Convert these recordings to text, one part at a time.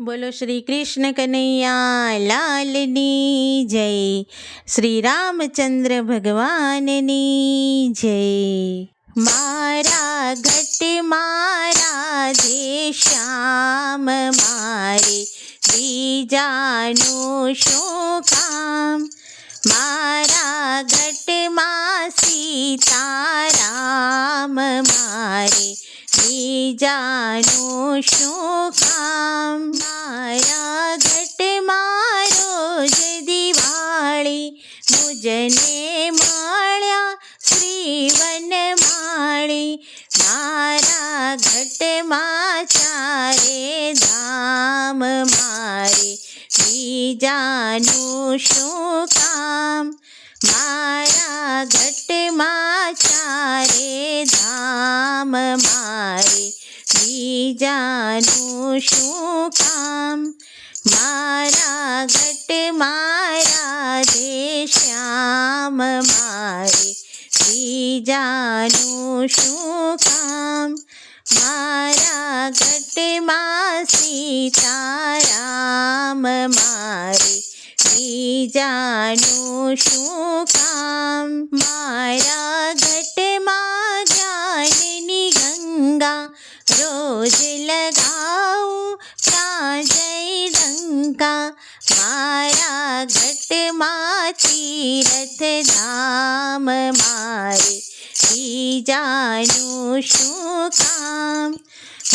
બોલો શ્રી કૃષ્ણ કનૈયા, લાલની જય. શ્રી રામચંદ્ર ભગવાનની જય. મારા ઘટ મારા દે શ્યામ, મારે બીજાનું શું કામ? મારા ઘટમાં સીતારામ, મારે બીજાનું શું કામ? બીજાનું શું કામ મારા ઘટમાં ચારે ધામ મારે બીજાનું શું કામ મારા ઘટમાં રાધે શ્યામ મારે બીજાનું શું કામ મારા ઘટમાં સીતારામ બીજાનું શું કામ? મારા ઘટમાં જ્ઞાનની ગંગા રોજ લગાવું પ્રાજય ડંકા મારા ઘટમાં તીરથ ધામ મારે બીજાનું શું કામ?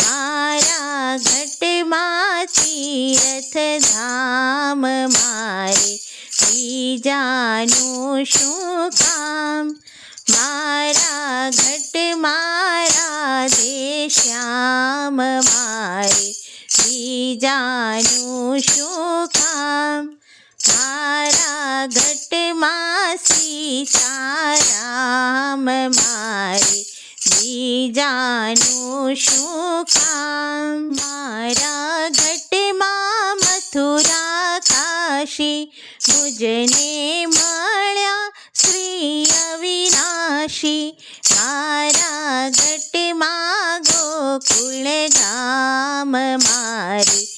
મારા ઘટમાં તીરથ ધામ બીજાનું શું કામ? મારા ઘટમાં રાધે શ્યામ, મારે બીજાનું શું કામ? મારા ઘટ માસી તારામ મારે બીજાનું શું કામ? મારા ઘટમાં મથુરા કાશી ભુજને મળ્યા શ્રી અવિનાશી. મારા ઘટમાં ગોકુળ ગામ મારી.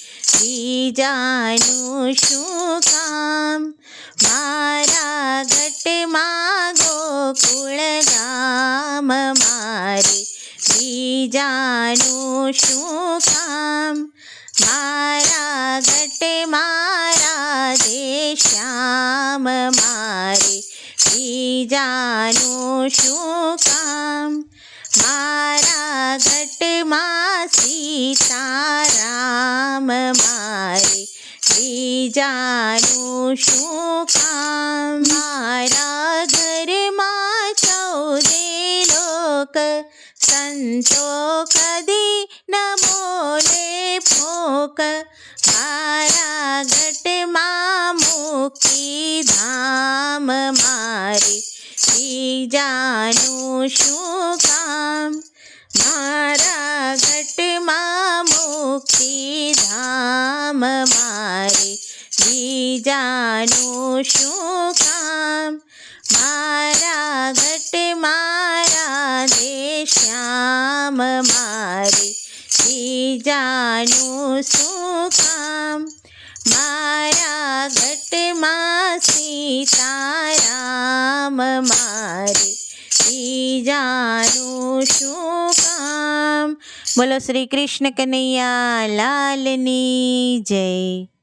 બીજાનું શું કામ? મારા ઘટમાં ગોકુળ ગામ મારી. બીજાનું શું કામ? મારા ઘટમાં બીજાનું શું કામ? મારા ઘટમાં સીતારામ, મારે બીજાનું શું કામ? મારા ઘરમાં ચૌદે લોક, સંતો કદી ન બોલે ફોક. મારા બીજાનું શું કામ? મારા ઘટમાં મુક્તિ ધામ મારે. બીજાનું શું કામ? મારા ઘટમાં રાધે શ્યામ મારે. બીજાનું શું કામ? મારા ઘટમાં સીતારામ મારે બીજાનું શું કામ? બોલો શ્રી કૃષ્ણ કનૈયા લાલની જય.